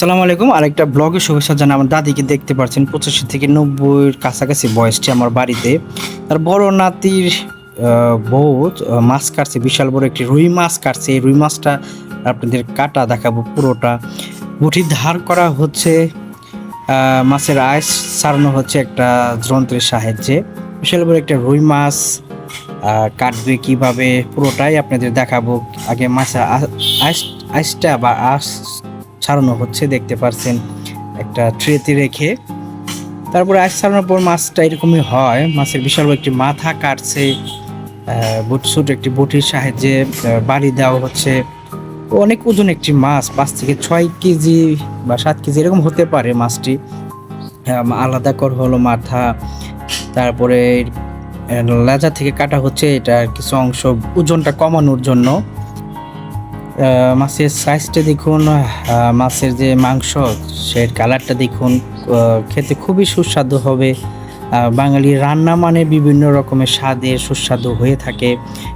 আসসালামু আলাইকুম। আরেকটা ব্লগে শুভেচ্ছা জানা আমার দাদিকে দেখতে পাচ্ছেন, পঁচাশি থেকে নব্বইয়ের কাছাকাছি বয়সটি আমার বাড়িতে। তার বড় নাতির বউ মাছ কাটছে, বিশাল বড় একটি রুই মাছ কাটছে। এই রুই মাছটা আপনাদের কাটা দেখাবো পুরোটা। বুটি ধার করা হচ্ছে মাছের আইস সারানো হচ্ছে একটা যন্ত্রের সাহায্যে। বিশাল বড় একটা রুই মাছ কাটবে কীভাবে, পুরোটাই আপনাদের দেখাবো। আগে মাছের আইসটা বা আস ছাড়ানো হচ্ছে, দেখতে পারছেন, একটা ট্রেতে রেখে। তারপরে আইস ছাড়ানোর পর মাছটা এরকমই হয়, মাছের বিশাল একটি মাথা কাটছে বুটসুট একটি বটির সাহায্যে বাড়ি দেওয়া হচ্ছে। অনেক ওজন একটি মাছ, পাঁচ থেকে ছয় কেজি বা সাত কেজি এরকম হতে পারে মাছটি। আলাদা কর হলো মাথা, তারপরে লেজা থেকে কাটা হচ্ছে, এটা কিছু অংশ ওজনটা কমানোর জন্য। মাছের সাইজটা দেখুন মাছের যে মাংস সে কালারটা দেখুন খেতে খুবই সুস্বাদু হবে। আহ, বাঙালির রান্না মানে বিভিন্ন রকমের স্বাদে সুস্বাদু হয়ে থাকে।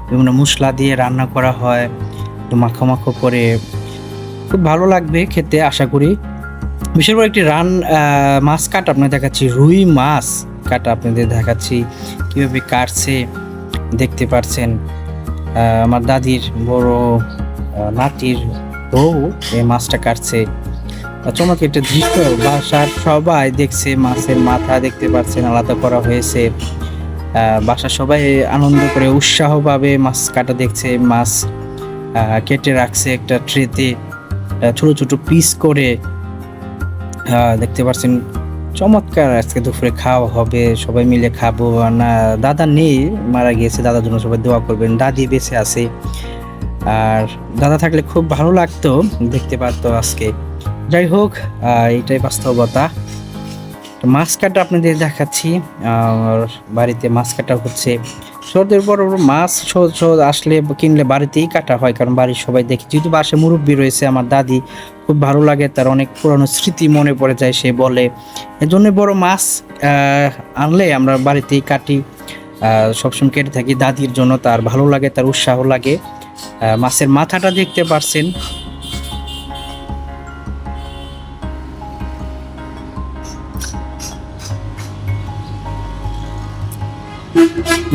বিভিন্ন মশলা দিয়ে রান্না করা হয় মাখো মাখো করে। খুব ভালো লাগবে খেতে আশা করি। বিশেষ করে একটি রান মাছ কাটা আপনাদের দেখাচ্ছি রুই মাছ কাটা আপনাদের দেখাচ্ছি কীভাবে কাটছে দেখতে পারছেন। আমার দাদির বড় নাতির বউ এই মাছটা কাটছে। চমক একটা দৃশ্য বাসার সবাই দেখছে মাছের মাথা, দেখতে পাচ্ছেন আলাদা করা হয়েছে। বাসার সবাই আনন্দ করে উৎসাহ পাবে মাছ কাটা দেখছে, মাছ কেটে রাখছে একটা ট্রেতে ছোট ছোট পিস করে। দেখতে পাচ্ছেন চমৎকার আজকে দুপুরে খাওয়া হবে, সবাই মিলে খাব। না, দাদা নেই, মারা গিয়েছে, দাদার জন্য সবাই দোয়া করবেন। দাদি বেঁচে আছে। আর দাদা থাকলে খুব ভালো লাগতো দেখতে পারতো আজকে। যাই হোক এটাই বাস্তবতা। মাছ কাটা আপনাদের দেখাচ্ছি। আর বাড়িতে মাছ কাটা হচ্ছে। সর্দের বড় মাছ সহজ সহজ আসলে কিনলে বাড়িতেই কাটা হয়, কারণ বাড়ির সবাই দেখি। যেহেতু বাসে মুরব্বী রয়েছে, আমার দাদি খুব ভালো লাগে, তার অনেক পুরানো স্মৃতি মনে পড়ে যায়, সে বলে। এজন্য বড় মাছ আনলে আমরা বাড়িতেই কাটি। সবসময় কেটে থাকি, দাদির জন্য তার ভালো লাগে, তার উৎসাহ লাগে। মাছের মাথাটা দেখতে পারছেন।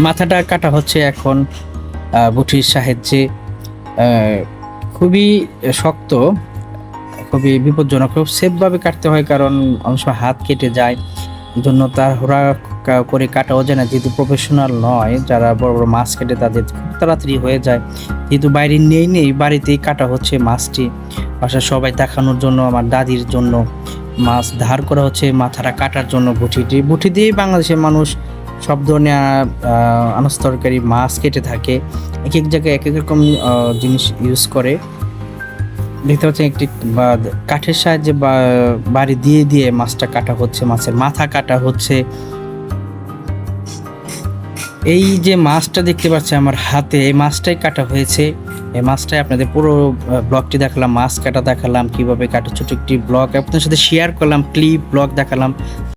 মাথাটা কাটা হচ্ছে এখন বটির সাহায্যে। খুবই শক্ত, খুবই বিপজ্জনক, খুব সেফভাবে কাটতে হয় কারণ সময় হাত কেটে যায়। জন্য তার হোরা করে কাটাও যায় না যেহেতু প্রফেশনাল নয়, যারা বড় বড় মাছ কেটে তাদের খুব তাড়াতাড়ি হয়ে যায়। যেহেতু বাইরে নেই নেই, বাড়িতেই কাটা হচ্ছে মাছটি। বাসার সবাই দেখানোর জন্য, আমার দাদির জন্য মাছ ধার করা হচ্ছে, মাথাটা কাটার জন্য বটিটি বটি দিয়েই বাংলাদেশের মানুষ সব ধরনের আনাজ তরকারি মাছ কেটে থাকে। এক এক জায়গায় এক এক রকম জিনিস ইউজ করে। দেখতে পাচ্ছেন একটি কাঠের সাহায্যে বাড়ি দিয়ে দিয়ে মাছটা কাটা হচ্ছে, মাছের মাথা কাটা হচ্ছে। এই যে মাছটা দেখতে পাচ্ছি আমার হাতে, এই মাছটাই কাটা হয়েছে। এই মাছটাই আপনাদের পুরো ব্লগটি দেখালাম, মাছ কাটা দেখালাম, কীভাবে কাটা, ছোট একটি ব্লগ আপনাদের সাথে শেয়ার করলাম ক্লিপ ব্লগ দেখালাম।